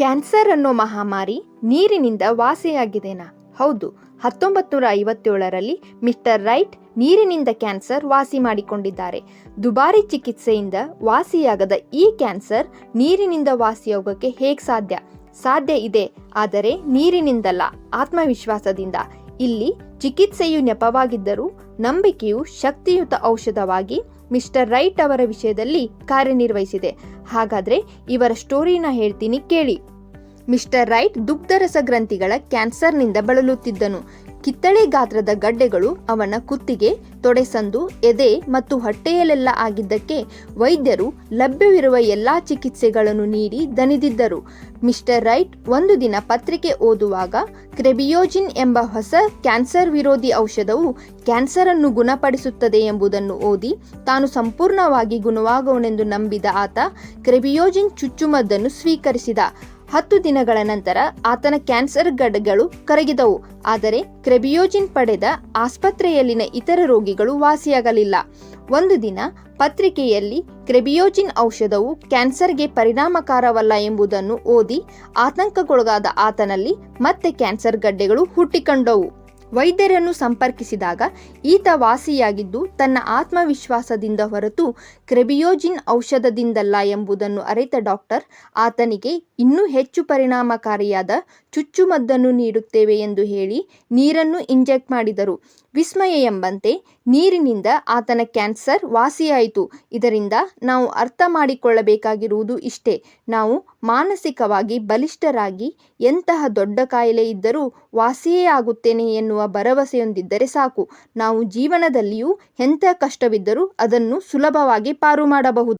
Cancer ಅನ್ನೋ ಮಹಾಮಾರಿ ನೀರಿನಿಂದ ವಾಸಿಯಾಗಿದೆನಾ? ಹೌದು ಹತ್ತೊಂಬತ್ತು ನೂರ ಐವತ್ತೇಳರಲ್ಲಿ ಮಿಸ್ಟರ್ ರೈಟ್ ನೀರಿನಿಂದ ಕ್ಯಾನ್ಸರ್ ವಾಸಿ ಮಾಡಿಕೊಂಡಿದ್ದಾರೆ. ದುಬಾರಿ ಚಿಕಿತ್ಸೆಯಿಂದ ವಾಸಿಯಾಗದ ಈ ಕ್ಯಾನ್ಸರ್ ನೀರಿನಿಂದ ವಾಸಿಯೋಗಕ್ಕೆ ಹೇಗೆ ಸಾಧ್ಯ? ಸಾಧ್ಯ ಇದೆ, ಆದರೆ ನೀರಿನಿಂದಲ್ಲ, ಆತ್ಮವಿಶ್ವಾಸದಿಂದ. ಇಲ್ಲಿ ಚಿಕಿತ್ಸೆಯು ನೆಪವಾಗಿದ್ದರೂ ನಂಬಿಕೆಯು ಶಕ್ತಿಯುತ ಔಷಧವಾಗಿ ಮಿಸ್ಟರ್ ರೈಟ್ ಅವರ ವಿಷಯದಲ್ಲಿ ಕಾರ್ಯನಿರ್ವಹಿಸಿದೆ. ಹಾಗಾದ್ರೆ ಇವರ ಸ್ಟೋರಿನ ಹೇಳ್ತೀನಿ ಕೇಳಿ. ಮಿಸ್ಟರ್ ರೈಟ್ ದುಗ್ಧರಸ ಗ್ರಂಥಿಗಳ ಕ್ಯಾನ್ಸರ್ನಿಂದ ಬಳಲುತ್ತಿದ್ದನು. ಕಿತ್ತಳೆ ಗಾತ್ರದ ಗಡ್ಡೆಗಳು ಅವನ ಕುತ್ತಿಗೆ ತೊಡೆಸಂದು ಎದೆ ಮತ್ತು ಹೊಟ್ಟೆಯಲ್ಲೆಲ್ಲ ಆಗಿದ್ದಕ್ಕೆ ವೈದ್ಯರು ಲಭ್ಯವಿರುವ ಎಲ್ಲಾ ಚಿಕಿತ್ಸೆಗಳನ್ನು ನೀಡಿ ದನಿದಿದ್ದರು ಮಿಸ್ಟರ್ ರೈಟ್ ಒಂದು ದಿನ ಪತ್ರಿಕೆ ಓದುವಾಗ ಕ್ರೆಬಿಯೋಜಿನ್ ಎಂಬ ಹೊಸ ಕ್ಯಾನ್ಸರ್ ವಿರೋಧಿ ಔಷಧವು ಕ್ಯಾನ್ಸರ್ ಅನ್ನು ಗುಣಪಡಿಸುತ್ತದೆ ಎಂಬುದನ್ನು ಓದಿ ತಾನು ಸಂಪೂರ್ಣವಾಗಿ ಗುಣವಾಗುವನೆಂದು ನಂಬಿದ ಆತ ಕ್ರೆಬಿಯೋಜಿನ್ ಚುಚ್ಚುಮದ್ದನ್ನು ಸ್ವೀಕರಿಸಿದ. ಹತ್ತು ದಿನಗಳ ನಂತರ ಆತನ ಕ್ಯಾನ್ಸರ್ ಗಡ್ಡೆಗಳು ಕರಗಿದವು. ಆದರೆ ಕ್ರೆಬಿಯೋಜಿನ್ ಪಡೆದ ಆಸ್ಪತ್ರೆಯಲ್ಲಿನ ಇತರ ರೋಗಿಗಳು ವಾಸಿಯಾಗಲಿಲ್ಲ. ಒಂದು ದಿನ ಪತ್ರಿಕೆಯಲ್ಲಿ ಕ್ರೆಬಿಯೋಜಿನ್ ಔಷಧವು ಕ್ಯಾನ್ಸರ್ಗೆ ಪರಿಣಾಮಕಾರವಲ್ಲ ಎಂಬುದನ್ನು ಓದಿ ಆತಂಕಗೊಳಗಾದ ಆತನಲ್ಲಿ ಮತ್ತೆ ಕ್ಯಾನ್ಸರ್ ಗಡ್ಡೆಗಳು ಹುಟ್ಟಿಕೊಂಡವು. ವೈದ್ಯರನ್ನು ಸಂಪರ್ಕಿಸಿದಾಗ ಈತ ವಾಸಿಯಾಗಿದ್ದು ತನ್ನ ಆತ್ಮವಿಶ್ವಾಸದಿಂದ ಹೊರತು ಕ್ರೆಬಿಯೋಜಿನ್ ಔಷಧದಿಂದಲ್ಲ ಎಂಬುದನ್ನು ಅರಿತ ಡಾಕ್ಟರ್, ಆತನಿಗೆ ಇನ್ನೂ ಹೆಚ್ಚು ಪರಿಣಾಮಕಾರಿಯಾದ ಚುಚ್ಚುಮದ್ದನ್ನು ನೀಡುತ್ತೇವೆ ಎಂದು ಹೇಳಿ ನೀರನ್ನು ಇಂಜೆಕ್ಟ್ ಮಾಡಿದರು. ವಿಸ್ಮಯ ಎಂಬಂತೆ ನೀರಿನಿಂದ ಆತನ ಕ್ಯಾನ್ಸರ್ ವಾಸಿಯಾಯಿತು. ಇದರಿಂದ ನಾವು ಅರ್ಥ ಮಾಡಿಕೊಳ್ಳಬೇಕಾಗಿರುವುದು ಇಷ್ಟೇ. ನಾವು ಮಾನಸಿಕವಾಗಿ ಬಲಿಷ್ಠರಾಗಿ ಎಂತಹ ದೊಡ್ಡ ಕಾಯಿಲೆ ಇದ್ದರೂ ವಾಸಿಯೇ ಆಗುತ್ತೇನೆ ಎನ್ನುವ ಭರವಸೆಯೊಂದಿದ್ದರೆ ಸಾಕು. ನಾವು ಜೀವನದಲ್ಲಿಯೂ ಎಂಥ ಕಷ್ಟವಿದ್ದರೂ ಅದನ್ನು ಸುಲಭವಾಗಿ ಪಾರು ಮಾಡಬಹುದು.